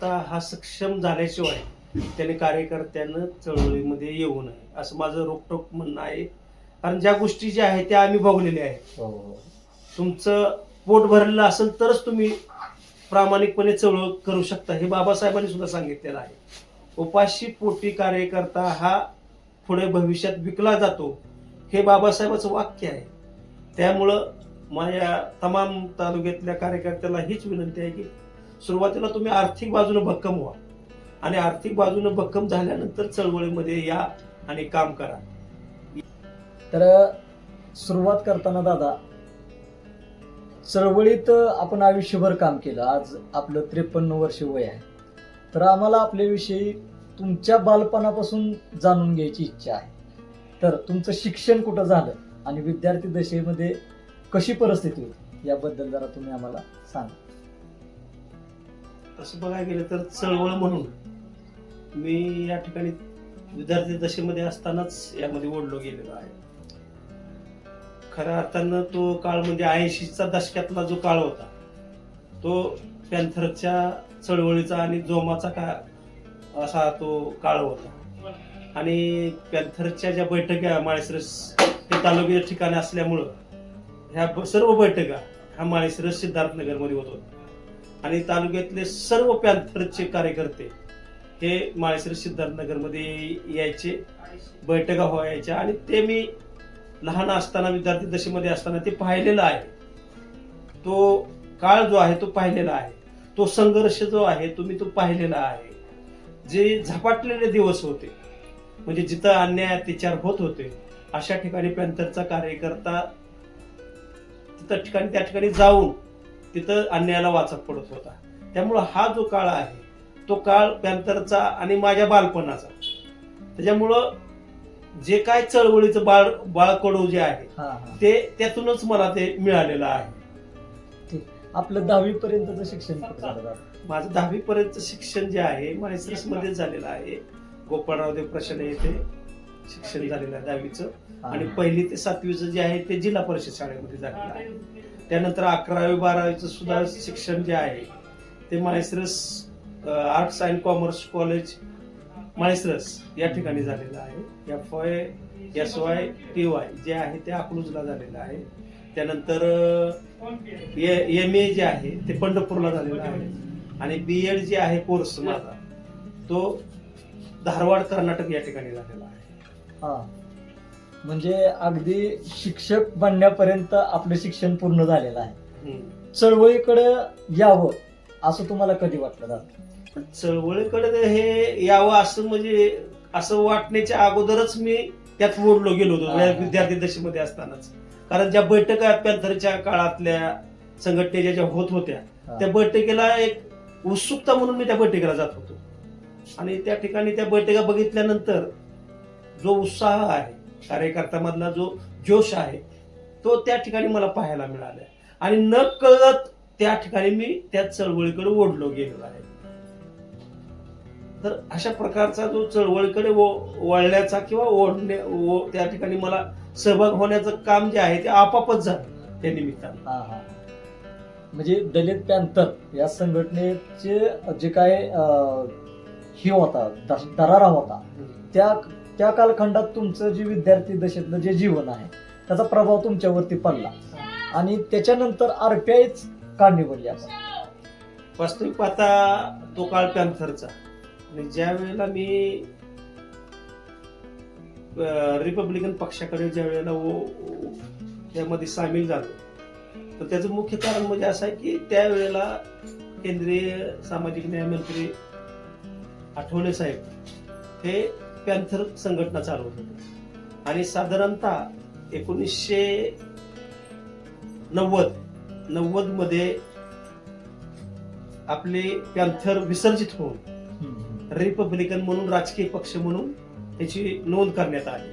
कार्यकर्ता हा सक्षम झाल्याशिवाय त्याने कार्यकर्त्यानं चळवळीमध्ये येऊ नये असं माझं रोकटोक म्हणणं आहे. कारण ज्या गोष्टी ज्या आहेत त्या आम्ही बघलेल्या आहेत. हो हो. तुमचं पोट भरलेलं असेल तरच तुम्ही प्रामाणिकपणे चळवळ करू शकता हे बाबासाहेबांनी सुद्धा सांगितलेलं आहे. उपाशी पोटी कार्यकर्ता हा पुढे भविष्यात विकला जातो हे बाबासाहेबाचं वाक्य आहे. त्यामुळं माझ्या तमाम तालुक्यातल्या कार्यकर्त्याला हीच विनंती आहे की सुरुवातीला तुम्ही आर्थिक बाजूने भक्कम व्हा. आणि आर्थिक बाजूने भक्कम झाल्यानंतर चळवळीमध्ये या आणि काम करा. तर सुरुवात करताना दादा चळवळीत आपण आयुष्यभर काम केलं. आज आपलं त्रेपन्न वर्ष वय आहे. तर आम्हाला आपल्याविषयी तुमच्या बालपणापासून जाणून घ्यायची इच्छा आहे. तर तुमचं शिक्षण कुठं झालं आणि विद्यार्थी दशेमध्ये कशी परिस्थिती होती? याबद्दल जरा तुम्ही आम्हाला सांगा. तसं बघायला गेलं तर चळवळ म्हणून मी या ठिकाणी विद्यार्थी दशेमध्ये असतानाच यामध्ये ओढलो गेलेलो आहे. खऱ्या अर्थानं तो काळ म्हणजे ऐंशीचा दशकातला जो काळ होता तो पॅन्थरच्या चळवळीचा आणि जोमाचा काळ असा तो काळ होता. आणि पॅन्थरच्या ज्या बैठका माळेसरस हे तालुक्याच्या ठिकाणी असल्यामुळं ह्या सर्व बैठका ह्या माळेसरस सिद्धार्थनगरमध्ये होत होत्या. आणि तालुक्यातले सर्व पॅन्थरचे कार्यकर्ते हे माळेश्वर सिद्धार्थनगरमध्ये यायचे बैठका व्हायच्या आणि ते मी लहान असताना विद्यार्थी दशेमध्ये असताना ते पाहिलेलं आहे. तो काळ जो आहे तो पाहिलेला आहे. तो संघर्ष जो आहे तो मी तो पाहिलेला आहे. जे झपाटलेले दिवस होते म्हणजे जिथं अन्याय अत्याचार होत होते अशा ठिकाणी पॅन्थरचा कार्यकर्ता तिथं ठिकाणी त्या ठिकाणी जाऊन तिथं अन्यायाला वाचत पडत होता. त्यामुळं हा जो काळ आहे तो काळ पॅन्थरचा आणि माझ्या बालपणाचा. त्याच्यामुळं जे काय चळवळीचं बाळ बाळकडू जे आहे ते त्यातूनच मला ते मिळालेलं आहे. आपलं दहावी पर्यंतचं शिक्षण माझं दहावी पर्यंत शिक्षण जे आहे माळेसरसमध्ये झालेलं आहे. गोपाळराव देव प्रशाले येथे शिक्षण झालेलं आहे दहावीचं. आणि पहिली ते सातवीचं जे आहे ते जिल्हा परिषद शाळेमध्ये झालेलं आहे. त्यानंतर अकरावी बारावीचं सुद्धा शिक्षण जे आहे ते Malesaras arts and commerce college Malesaras या ठिकाणी झालेलं आहे. F Y S Y T Y जे आहे ते अकलूजला झालेलं आहे. त्यानंतर एम ए जे आहे ते पंढरपूरला झालेलं आहे. आणि बी एड जे आहे कोर्स माझा तो धारवाड कर्नाटक या ठिकाणी झालेला आहे. हा. म्हणजे अगदी शिक्षक बनण्यापर्यंत आपलं शिक्षण पूर्ण झालेलं आहे. चळवळीकडे यावं असं तुम्हाला कधी वाटलं पण चळवळीकडे हे यावं असं म्हणजे असं वाटण्याच्या अगोदरच मी त्यात ओढलो गेलो होतो. विद्यार्थी दशेमध्ये असतानाच कारण ज्या बैठका पॅन्थरच्या काळातल्या संघटनेच्या ज्या होत होत्या. त्या बैठकीला एक उत्सुकता म्हणून मी त्या बैठकीला जात होतो आणि त्या ठिकाणी त्या बैठका बघितल्यानंतर जो उत्साह आहे कार्यकर्त्यामधला जो जोश आहे तो त्या ठिकाणी मला पाहायला मिळाला आणि न कळत त्या ठिकाणी मी त्या चळवळीकडे ओढलो गेलेलो आहे. तर अशा प्रकारचा जो चळवळीकडे वळण्याचा किंवा ओढणे त्या ठिकाणी मला सहभाग होण्याचं काम जे आहे ते आपापच झालं त्या निमित्तानं. म्हणजे दलित पॅन्थर या संघटनेचे जे काय हे होता दरारा होता त्या त्या कालखंडात तुमचं जे विद्यार्थी दशेतलं जे जीवन आहे त्याचा प्रभाव तुमच्यावरती पडला. आणि त्याच्यानंतर आरपीआयच का निवडली आपण? वास्तविक पाहता तो काळ पॅन्थरचा. आणि ज्या वेळेला मी रिपब्लिकन पक्षाकडे ज्या वेळेला त्यामध्ये सामील झालो तर त्याचं मुख्य कारण म्हणजे असं आहे की त्यावेळेला केंद्रीय सामाजिक न्याय मंत्री आठवले साहेब हे पॅन्थर संघटना चालवत होते आणि साधारणतः एकोणीसशे नव्वद नव्वदमध्ये आपले पॅन्थर विसर्जित होऊन रिपब्लिकन म्हणून राजकीय पक्ष म्हणून त्याची नोंद करण्यात आली.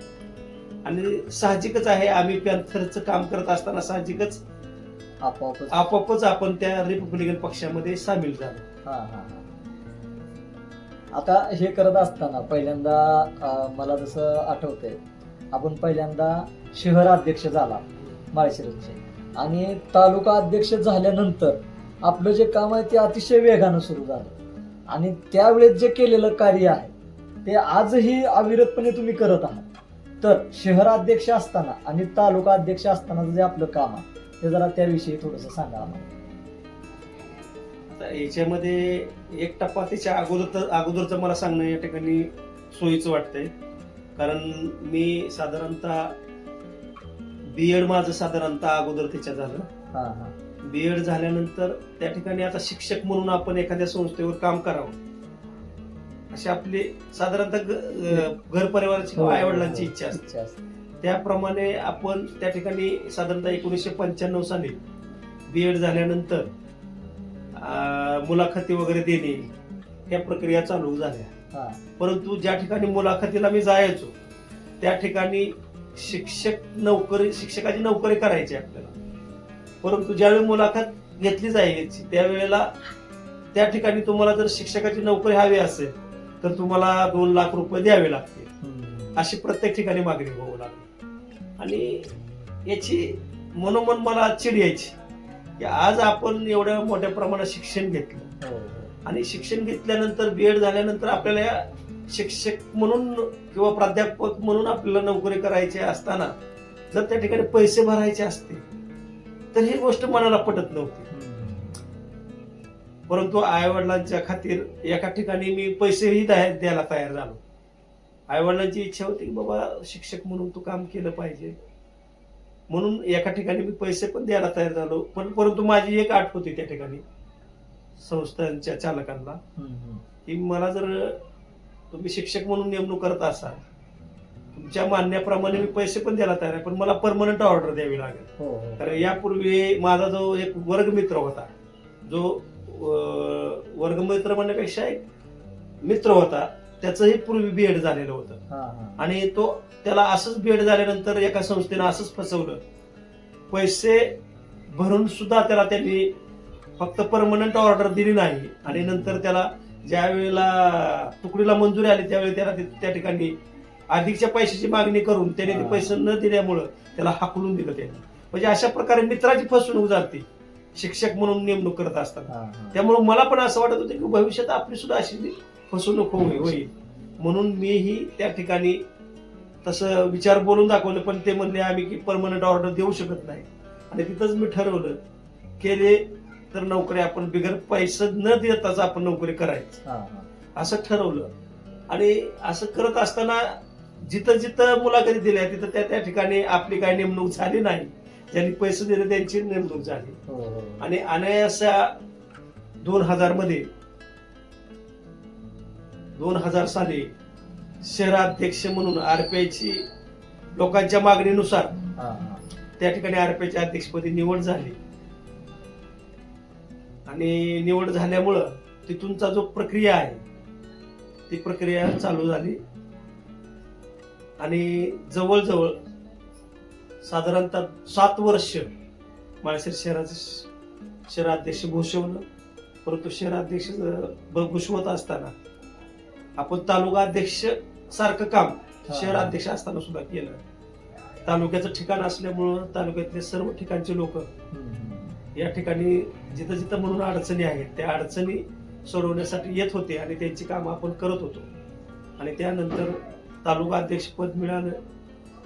आणि साहजिकच आहे आम्ही पॅन्थरचं काम करत असताना साहजिकच आपोआपच. आपण त्या रिपब्लिकन पक्षामध्ये सामील झालो. आता हे करत असताना पहिल्यांदा मला जसं आठवतंय आपण पहिल्यांदा शहर अध्यक्ष झाला माळशिरसचे. आणि तालुका अध्यक्ष झाल्यानंतर आपलं जे काम आहे ते अतिशय वेगानं सुरू झालं. आणि त्यावेळेस जे केलेलं कार्य आहे ते आजही अविरतपणे तुम्ही करत आहात. तर शहराध्यक्ष असताना आणि तालुका अध्यक्ष असताना जे आपलं काम आहे ते जरा त्याविषयी थोडंसं सांगा आम्हाला. आता याच्यामध्ये एक टप्पा त्याच्या अगोदर अगोदरचं मला सांगणं या ठिकाणी सोयीचं वाटतंय. कारण मी साधारणतः बी एड माझं साधारणतः अगोदर त्याच्या झालं. हा हा. बी एड झाल्यानंतर त्या ठिकाणी आता शिक्षक म्हणून आपण एखाद्या संस्थेवर काम करावं. अशी आपली साधारणतः घर परिवाराची हो, आई वडिलांची इच्छा असते. इच्छा असते. त्याप्रमाणे आपण त्या ठिकाणी साधारणतः एकोणीसशे पंच्याण्णव साली बी एड झाल्यानंतर अं, मुलाखती वगैरे देणे ह्या प्रक्रिया चालू झाल्या. हा. परंतु ज्या ठिकाणी मुलाखतीला मी जायचो त्या ठिकाणी शिक्षक नोकरी शिक्षकाची नोकरी करायची आपल्याला. परंतु ज्यावेळी मुलाखत घेतली जायची त्यावेळेला त्या ठिकाणी तुम्हाला जर शिक्षकाची नोकरी हवी असेल तर तुम्हाला दोन लाख रुपये द्यावे लागतील. हम्म. अशी प्रत्येक ठिकाणी मागणी होऊ लागली. आणि याची मनोमन मला चिड यायची. की आज आपण एवढ्या मोठ्या प्रमाणात शिक्षण घेतलं हो, हो. आणि शिक्षण घेतल्यानंतर बी एड झाल्यानंतर आपल्याला या शिक्षक म्हणून किंवा प्राध्यापक म्हणून आपल्याला नोकरी करायची असताना जर त्या ठिकाणी पैसे भरायचे असते तर ही गोष्ट मनाला पटत नव्हती. परंतु आई वडिलांच्या खातीर एका ठिकाणी मी पैसेही द्या- द्यायला तयार झालो आई वडिलांची इच्छा होती की बाबा शिक्षक म्हणून तू काम केलं पाहिजे म्हणून एका ठिकाणी मी पैसे पण द्यायला तयार झालो. पण परंतु माझी एक आठ होती त्या ठिकाणी संस्थांच्या चालकांना. की मला जर तुम्ही शिक्षक म्हणून नेमणूक करत असाल तुमच्या मान्याप्रमाणे मी पैसे पण द्यायला तयार आहे पण मला परमनंट ऑर्डर द्यावी लागेल. हो हो. कारण यापूर्वी माझा जो एक वर्गमित्र होता जो वर्गमित्र म्हणण्यापेक्षा एक मित्र होता त्याचंही पूर्वी बीएड झालेलं होतं. आणि तो त्याला असंच बीएड झाल्यानंतर एका संस्थेनं असंच फसवलं. पैसे भरून सुद्धा त्याला त्यांनी फक्त परमनंट ऑर्डर दिली नाही. आणि नंतर त्याला ज्या वेळेला तुकडीला मंजुरी आली त्यावेळी त्याला त्या ठिकाणी अधिकच्या पैशाची मागणी करून त्याने ते. पैसे न दिल्यामुळं त्याला हाकलून दिलं त्यांनी. म्हणजे अशा प्रकारे मित्राची फसवणूक जाते शिक्षक म्हणून नेमणूक करत असताना हा. त्यामुळे मला पण असं वाटत होतं की भविष्यात आपली सुद्धा अशी फसवणूक होईल होईल म्हणून मीही त्या ठिकाणी तसं विचार बोलून दाखवलं पण ते म्हणले आम्ही की परमनंट ऑर्डर देऊ शकत नाही. आणि तिथंच मी ठरवलं केले तर नोकरी आपण बिगर पैसे न देताच आपण नोकरी करायची. असं ठरवलं. आणि असं करत असताना जिथं जिथं मुलाखती दिल्या तिथं त्या त्या ठिकाणी आपली काही नेमणूक झाली नाही. ज्यांनी पैसे दिले त्यांची नेमणूक झाली. हो, हो. आणि अनायासा दोन हजारमध्ये दोन हजार साली शहराध्यक्ष म्हणून आरपीआयची लोकांच्या मागणीनुसार. त्या ठिकाणी आरपीआयच्या अध्यक्षपदी निवड झाली. आणि निवड झाल्यामुळं तिथूनचा जो प्रक्रिया आहे ती प्रक्रिया चालू झाली. आणि जवळजवळ साधारणतः सात वर्ष माळशेर शहराचं शहराध्यक्ष घोषवलं परंतु शहराध्यक्ष घोषवत असताना आपण तालुका अध्यक्ष सारखं काम शहराध्यक्ष असताना सुद्धा केलं. तालुक्याचं ठिकाण असल्यामुळं तालुक्यातले सर्व ठिकाणचे लोक. या ठिकाणी जिथं जिथं म्हणून अडचणी आहेत त्या अडचणी सोडवण्यासाठी येत होते आणि त्यांची कामं आपण करत होतो. आणि त्यानंतर तालुका अध्यक्ष पद मिळालं.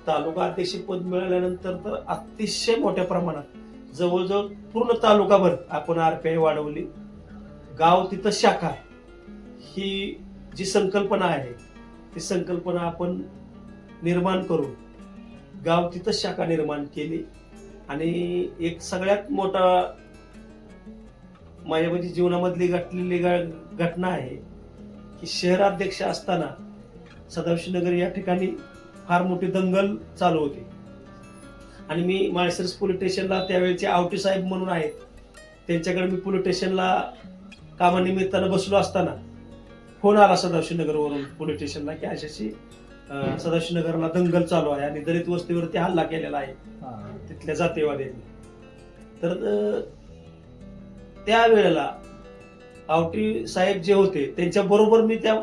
तालुका अध्यक्ष पद मिळाल्यानंतर तर अतिशय मोठ्या प्रमाणात जवळजवळ पूर्ण तालुकाभर आपण आरपीआय वाढवली. गाव तिथं शाखा. ही जी संकल्पना आहे ती संकल्पना आपण निर्माण करून गाव तिथंच शाखा निर्माण केली आणि एक सगळ्यात मोठा माझ्या म्हणजे जीवनामधली घटलेली घटना आहे की शहराध्यक्ष असताना सदाशिवनगर या ठिकाणी फार मोठी दंगल चालू होती. आणि मी माळसरस पोलीस स्टेशनला त्यावेळेचे आवटी साहेब म्हणून आहेत त्यांच्याकडे मी पोलीस स्टेशनला कामानिमित्तानं बसलो असताना फोन आला सदाशिवनगरवरून पोलीस स्टेशनला की अशाशी सदाशिवनगरला दंगल चालू आहे आणि दलित वस्तीवरती हल्ला केलेला आहे. तिथल्या जातीवाद्यांनी तर त्यावेळेला आवटी साहेब जे होते त्यांच्या बरोबर मी त्या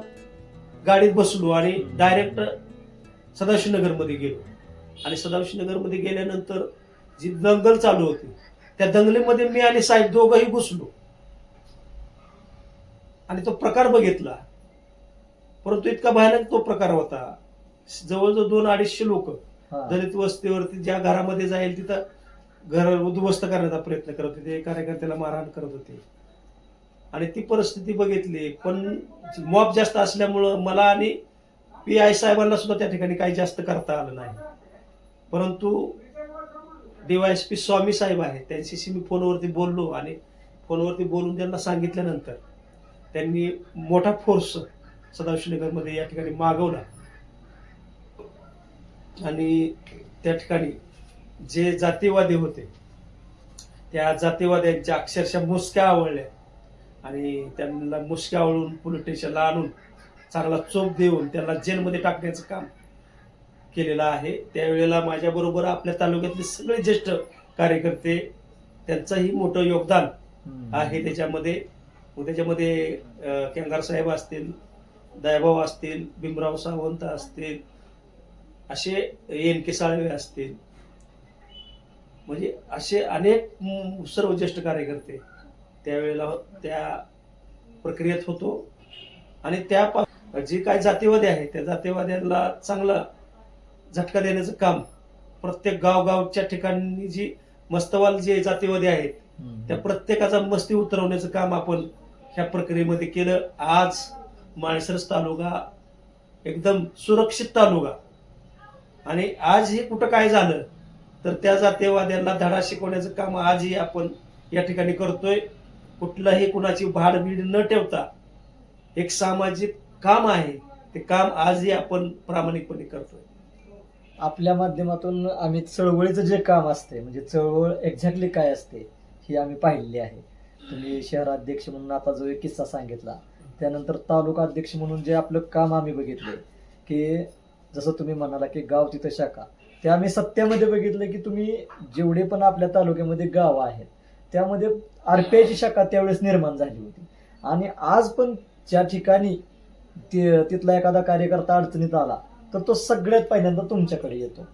गाडीत बसलो आणि डायरेक्ट सदाशिवनगरमध्ये गेलो. आणि सदाशिवनगरमध्ये गेल्यानंतर जी दंगल चालू होती त्या दंगलीमध्ये मी आणि साहेब दोघंही घुसलो. आणि तो प्रकार बघितला. परंतु इतका भयानक तो प्रकार होता. जवळजवळ दोन अडीचशे लोक. दलित वस्तीवरती ज्या घरामध्ये जाईल तिथं घर उद्ध्वस्त करण्याचा प्रयत्न करत होते. कार्यकर्त्याला मारहाण करत होते. आणि ती परिस्थिती बघितली. पण मॉब जास्त असल्यामुळं मला आणि पी आय साहेबांना सुद्धा त्या ठिकाणी काही जास्त करता आलं नाही. परंतु डीवायएसपी स्वामी साहेब आहेत. त्यांच्याशी मी फोनवरती बोललो आणि फोनवरती बोलून त्यांना सांगितल्यानंतर त्यांनी मोठा फोर्स सदाशिवनगरमध्ये या ठिकाणी मागवला. आणि त्या ठिकाणी जे जातीवादी होते त्या जातीवाद्यांच्या अक्षरशः मुसक्या आवळल्या. आणि त्यांना मुसक्या आवळून पोलीस स्टेशनला आणून चांगला चोप देऊन त्यांना जेलमध्ये टाकण्याचं काम केलेलं आहे. त्यावेळेला माझ्याबरोबर आपल्या तालुक्यातले सगळे ज्येष्ठ कार्यकर्ते त्यांचंही मोठं योगदान. आहे त्याच्यामध्ये. व त्याच्यामध्ये अं, केंगार साहेब असतील दयाभाऊ असतील भीमराव सावंत असतील असे एन के साळवे असतील म्हणजे असे अनेक सर्व ज्येष्ठ कार्यकर्ते त्यावेळेला त्या प्रक्रियेत होतो आणि त्या जे काय जातीवादी आहेत त्या जातीवाद्यांना चांगला झटका देण्याचं काम प्रत्येक गावगावच्या ठिकाणी जी मस्तवाल जे जातीवादी आहेत. त्या प्रत्येकाचा मस्ती उतरवण्याचं काम आपण ह्या प्रक्रियेमध्ये केलं. आज माळसरस तालुका एकदम सुरक्षित तालुका. आणि आज हे कुठं काय झालं तर त्या जातीवाद्यांना धडा शिकवण्याचं काम आजही आपण या ठिकाणी करतोय. कुठलाही कुणाची भाडबीड न ठेवता एक सामाजिक काम आहे. ते काम आजही आपण प्रामाणिकपणे करतोय. आपल्या माध्यमातून आम्ही चळवळीचं जे काम असते म्हणजे चळवळ एक्झॅक्टली काय असते ही आम्ही पाहिलेली आहे. तुम्ही शहराध्यक्ष म्हणून आता जो एक किस्सा सांगितला त्यानंतर तालुका अध्यक्ष म्हणून जे आपलं काम आम्ही बघितले की जसं तुम्ही म्हणाला की गाव तिथं शाखा ते आम्ही सत्यामध्ये बघितलं की तुम्ही जेवढे पण आपल्या तालुक्यामध्ये गाव आहेत त्यामध्ये आरपीआयची शाखा त्यावेळेस निर्माण झाली होती. आणि आज पण ज्या ठिकाणी ते तिथला एखादा कार्यकर्ता अडचणीत आला तर तो सगळ्यात पहिल्यांदा तुमच्याकडे येतो.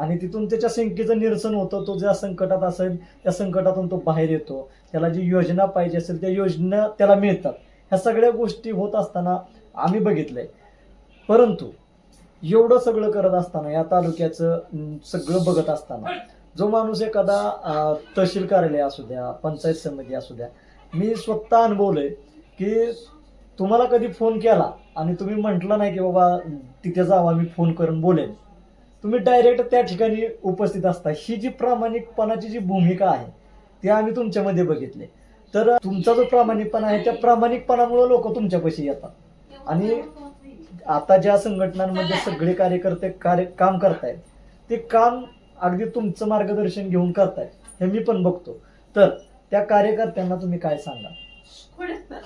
आणि तिथून त्याच्या शंकेचं निरसन होतं तो ज्या संकटात असेल त्या संकटातून तो बाहेर येतो. त्याला जी योजना पाहिजे असेल त्या योजना त्याला मिळतात. ह्या सगळ्या गोष्टी होत असताना आम्ही बघितलंय. परंतु एवढं सगळं करत असताना या तालुक्याचं सगळं बघत असताना जो माणूस एखादा तहसील कार्यालय असू द्या पंचायत समिती असू द्या मी स्वतः अनुभवलंय की तुम्हाला कधी फोन केला आणि तुम्ही म्हटलं नाही की बाबा तिथे जावा मी फोन करून बोलेन. तुम्ही डायरेक्ट त्या ठिकाणी उपस्थित असता. ही जी प्रामाणिकपणाची जी भूमिका आहे ती आम्ही तुमच्यामध्ये बघितले. तर तुमचा जो प्रामाणिकपणा आहे त्या प्रामाणिकपणामुळे लोक तुमच्यापाशी येतात. आणि आता ज्या संघटनांमध्ये सगळे कार्यकर्ते कार्य काम करतायत ते काम अगदी तुमचं मार्गदर्शन घेऊन करतायत हे मी पण बघतो. तर त्या कार्यकर्त्यांना तुम्ही काय सांगा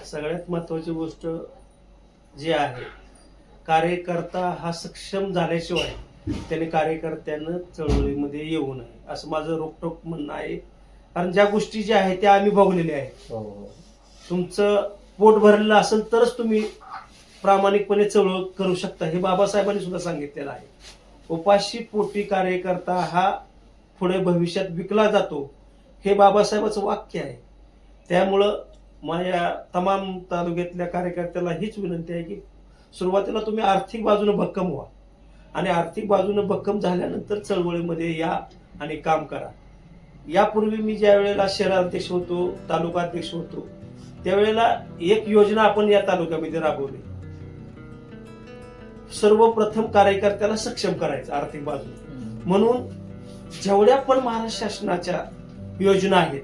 सगळ्यात महत्वाची गोष्ट जी आहे कार्यकर्ता हा सक्षम झाल्याशिवाय त्याने कार्यकर्त्यानं चळवळीमध्ये येऊ नये. असं माझं रोखटोक म्हणणं आहे. कारण ज्या गोष्टी ज्या आहेत त्या आम्ही बघलेल्या आहेत. तुमचं पोट भरलेलं असेल तरच तुम्ही प्रामाणिकपणे चळवळ करू शकता हे बाबासाहेबांनी सुद्धा सांगितलेलं आहे. उपाशी पोटी कार्यकर्ता हा पुढे भविष्यात विकला जातो हे बाबासाहेबाचं वाक्य आहे. त्यामुळं माझ्या तमाम तालुक्यातल्या कार्यकर्त्याला हीच विनंती आहे की सुरुवातीला तुम्ही आर्थिक बाजूने भक्कम व्हा. आणि आर्थिक बाजूने भक्कम झाल्यानंतर चळवळीमध्ये या आणि काम करा. यापूर्वी मी ज्या वेळेला शहराध्यक्ष होतो तालुका अध्यक्ष होतो त्यावेळेला एक योजना आपण या तालुक्यामध्ये राबवली. सर्वप्रथम कार्यकर्त्याला सक्षम करायचं आर्थिक बाजूने. म्हणून जेवढ्या पण महाराष्ट्र शासनाच्या योजना आहेत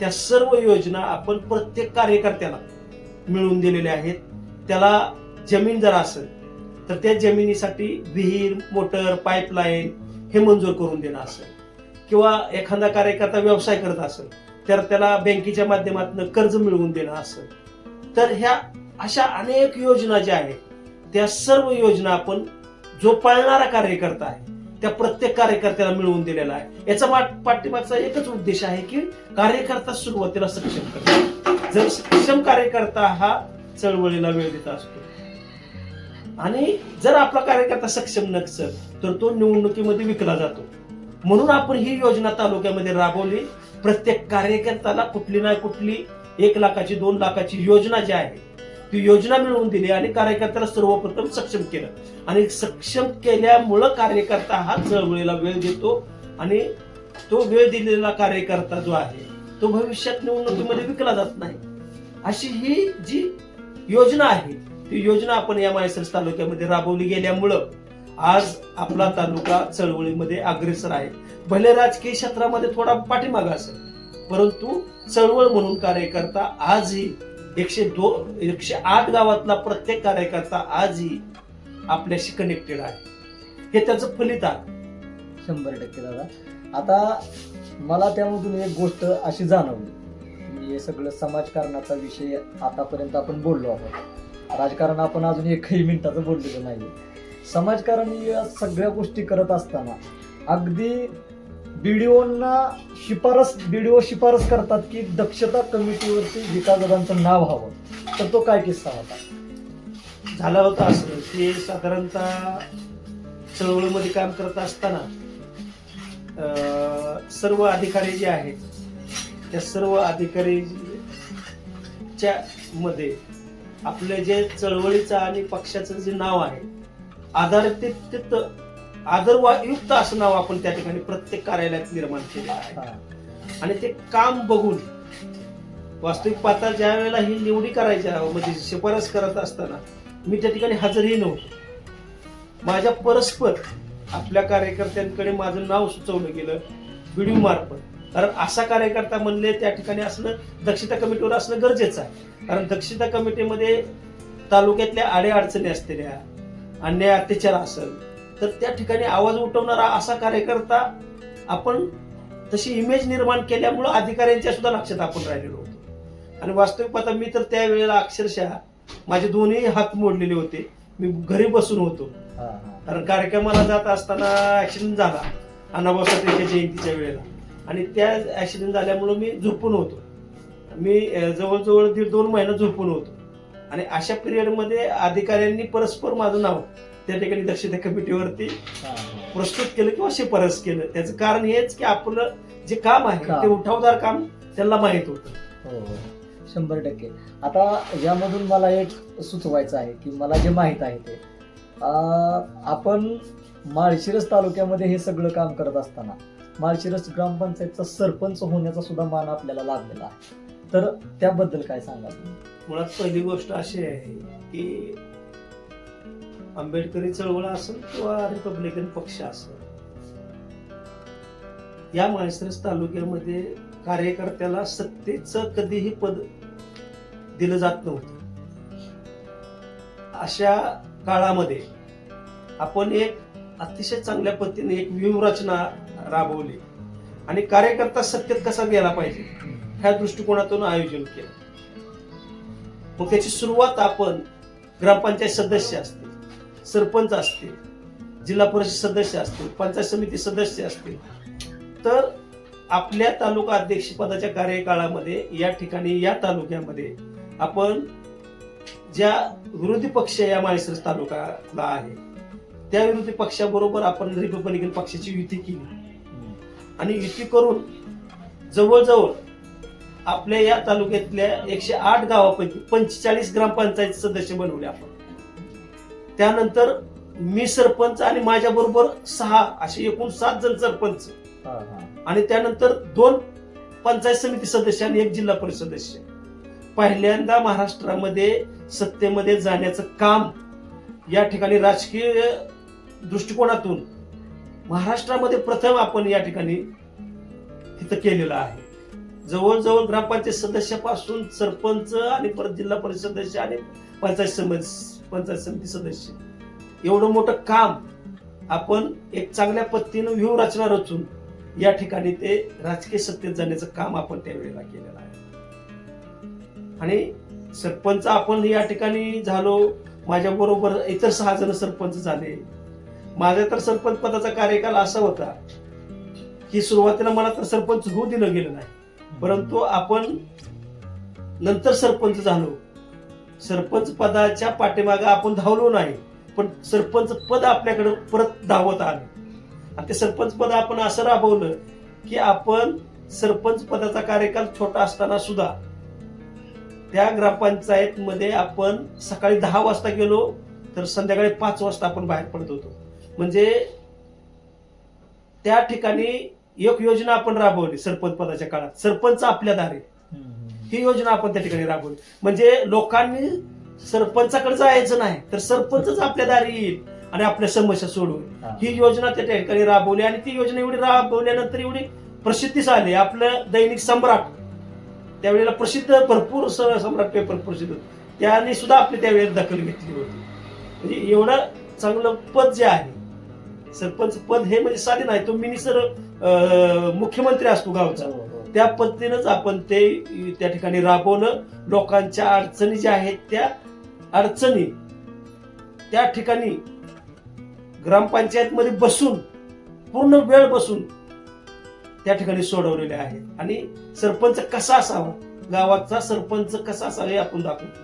त्या सर्व योजना आपण प्रत्येक कार्यकर्त्याला मिळवून दिलेल्या आहेत. त्याला जमीन जर असेल तर त्या जमिनीसाठी विहीर मोटर पाईपलाईन हे मंजूर करून देणं असेल. किंवा एखादा कार्यकर्ता व्यवसाय करत असेल तर त्याला बँकेच्या माध्यमातून कर्ज मिळवून देणं असेल. तर ह्या अशा अनेक योजना ज्या आहेत त्या सर्व योजना आपण जो पाळणारा कार्यकर्ता आहे त्या प्रत्येक कार्यकर्त्याला मिळवून दिलेला आहे. याचा पाठीमागचा एकच उद्देश आहे की कार्यकर्ता सुरुवातीला सक्षम करतो जर सक्षम कार्यकर्ता हा चळवळीला वेळ देत असतो आणि जर आपला कार्यकर्ता सक्षम नसेल तर तो निवडणुकीमध्ये विकला जातो. म्हणून आपण ही योजना तालुक्यामध्ये राबवली. प्रत्येक कार्यकर्त्याला कुठली ना कुठली एक लाखाची दोन लाखाची योजना जी आहे ती योजना मिळवून दिली आणि कार्यकर्त्याला सर्वप्रथम सक्षम केलं. आणि सक्षम केल्यामुळं कार्यकर्ता हा चळवळीला वेळ देतो आणि तो वेळ दिलेला कार्यकर्ता जो आहे तो भविष्यात निवडणुकीमध्ये विकला जात नाही. अशी ही जी योजना आहे ती योजना आपण या माळशिरस तालुक्यामध्ये राबवली गेल्यामुळं आज आपला तालुका चळवळीमध्ये अग्रेसर आहे. भले राजकीय क्षेत्रामध्ये थोडा पाठीमागा असेल परंतु चळवळ म्हणून कार्यकर्ता आजही एकशे दोन एकशे आठ गावातला प्रत्येक कार्यकर्ता आजही आपल्याशी कनेक्टेड आहे. हे त्याचं फलित आहे. शंभर टक्के दादा. आता मला त्यामधून एक गोष्ट अशी जाणवली. हे सगळं समाजकारणाचा विषय आतापर्यंत आपण बोललो आहोत. राजकारण आपण अजून एकही मिनिटाचं बोललेलं नाही समाजकारण या सगळ्या गोष्टी करत असताना अगदी बीडीओंना शिफारस बीडीओ शिफारस करतात की दक्षता कमिटीवरती विकासदादांचं नाव हवं. तर तो काय किस्सा होता? झाला होता असं. की साधारणतः चळवळीमध्ये काम करत असताना अं, सर्व अधिकारी जे आहेत त्या सर्व अधिकारीच्या मध्ये आपले जे चळवळीचं आणि पक्षाचं जे नाव आहे आधारित आदरयुक्त असं नाव आपण त्या ठिकाणी प्रत्येक कार्यालयात निर्माण केलेलं आहे. आणि ते काम बघून वास्तविक पाहता ज्या वेळेला ही निवडी करायच्या म्हणजे शिफारस करत असताना मी त्या ठिकाणी हजरही नव्हतो. माझ्या परस्पर आपल्या कार्यकर्त्यांकडे माझं नाव सुचवलं गेलं व्हिडिओ मार्फत. कारण असा कार्यकर्ता म्हणले त्या ठिकाणी असणं दक्षता कमिटीवर असणं गरजेचं आहे. कारण दक्षता कमिटीमध्ये तालुक्यातल्या अडीअडचणी असलेल्या अन्याय अत्याचार असेल तर त्या ठिकाणी आवाज उठवणारा असा कार्यकर्ता आपण तशी इमेज निर्माण केल्यामुळं अधिकाऱ्यांच्या सुद्धा लक्षात आपण राहिलेलो होतो. आणि वास्तविक पाहता मी तर त्यावेळेला अक्षरशः माझे दोन्ही हात मोडलेले होते. मी घरी बसून होतो. कारण कार्यक्रमाला जात असताना ऍक्सिडेंट झाला. अण्णाभाऊ साठेच्या जयंतीच्या वेळेला. आणि त्या ऍक्सिडेंट झाल्यामुळं मी झोपून होतो. मी जवळजवळ दीड दोन महिना झोपून होतो. आणि अशा पिरियडमध्ये अधिकाऱ्यांनी परस्पर माझं नाव त्या ठिकाणी दक्षता कमिटीवरती. प्रस्तुत केलं किंवा शिफारस केलं. त्याचं कारण हेच की आपलं जे काम आहे. ते उठावदार काम त्यांना माहीत होतं. हो हो. शंभर टक्के. आता यामधून मला एक सुचवायचं आहे की मला जे माहीत आहे ते आपण माळशिरस तालुक्यामध्ये हे सगळं काम करत असताना माळशिरस ग्रामपंचायतचा सरपंच होण्याचा सुद्धा मान आपल्याला लाभलेला आहे. तर त्याबद्दल काय सांगा मुळात पहिली गोष्ट अशी आहे की आंबेडकरी चळवळ असेल किंवा रिपब्लिकन पक्ष असेल या माळशिरस तालुक्यामध्ये कार्यकर्त्याला सत्तेचं कधीही पद दिलं जात नव्हतं. अशा काळामध्ये आपण एक अतिशय चांगल्या पद्धतीने एक व्यूहरचना राबवली. आणि कार्यकर्ता सत्तेत कसा गेला पाहिजे ह्या दृष्टिकोनातून आयोजन केलं. मग त्याची सुरुवात आपण ग्रामपंचायत सदस्य असतील सरपंच असतील जिल्हा परिषद सदस्य असतील पंचायत समिती सदस्य असतील तर आपल्या तालुका अध्यक्षपदाच्या कार्यकाळामध्ये या ठिकाणी या तालुक्यामध्ये आपण ज्या विरोधी पक्ष या माळशिरस तालुक्याला आहे त्या विरोधी पक्षाबरोबर आपण रिपब्लिकन पक्षाची युती केली. आणि युती करून जवळजवळ आपल्या या तालुक्यातल्या एकशे आठ गावापैकी पंचेचाळीस ग्रामपंचायत सदस्य बनवले आपण. त्यानंतर मी सरपंच आणि माझ्या बरोबर सहा असे एकूण सात जण सरपंच. आणि त्यानंतर दोन पंचायत समिती सदस्य आणि एक जिल्हा परिषद सदस्य. पहिल्यांदा महाराष्ट्रामध्ये सत्तेमध्ये जाण्याचं काम या ठिकाणी राजकीय दृष्टिकोनातून महाराष्ट्रामध्ये प्रथम आपण या ठिकाणी तिथं केलेलं आहे. जवळजवळ ग्रामपंचायत सदस्यापासून सरपंच आणि परत जिल्हा परिषद सदस्य आणि पंचायत समिती पंचायत समिती सदस्य. एवढं मोठं काम आपण एक चांगल्या पद्धतीनं व्यूहरचना रचून या ठिकाणी ते राजकीय सत्तेत जाण्याचं काम आपण त्यावेळेला केलेलं आहे. आणि सरपंच आपण या ठिकाणी झालो माझ्याबरोबर इतर सहा जण सरपंच झाले. माझा तर सरपंच पदाचा कार्यकाल असा होता की सुरुवातीला मला तर सरपंच होऊ दिलं गेलं नाही. परंतु आपण नंतर सरपंच झालो. सरपंच पदाच्या पाठीमागे आपण धावलो नाही पण सरपंच पद आपल्याकडे परत धावत आलं. आणि ते सरपंच पद आपण असं राबवलं की आपण सरपंच पदाचा कार्यकाल छोटा असताना सुद्धा त्या ग्रामपंचायत मध्ये आपण सकाळी दहा वाजता गेलो तर संध्याकाळी पाच वाजता आपण बाहेर पडत होतो. म्हणजे त्या ठिकाणी एक योजना आपण राबवली सरपंच पदाच्या काळात. सरपंच आपल्या दारे. ही योजना आपण त्या ठिकाणी राबवली. म्हणजे लोकांनी सरपंचाकडे जायचं नाही तर सरपंचच आपल्या दारी येईल आणि आपल्या समस्या सोडवेल. ही. योजना त्या ठिकाणी राबवली आणि ती योजना एवढी राबवल्यानंतर एवढी प्रसिद्धीस आली आपलं दैनिक सम्राट त्यावेळेला प्रसिद्ध भरपूर सम्राट पेपर प्रसिद्ध होते. त्याने सुद्धा आपली त्यावेळेला दखल घेतली होती. म्हणजे एवढं चांगलं पद जे आहे सरपंच पद हे म्हणजे साधे नाही तो मिनिस्टर मुख्यमंत्री असतो गावचा. त्या पद्धतीनंच आपण ते त्या ठिकाणी राबवलं लोकांच्या अडचणी ज्या आहेत त्या अडचणी त्या ठिकाणी ग्रामपंचायत मध्ये बसून पूर्ण वेळ बसून त्या ठिकाणी सोडवलेले आहेत. आणि सरपंच कसा असावा? गावाचा सरपंच कसा असावा हे आपण दाखवतो.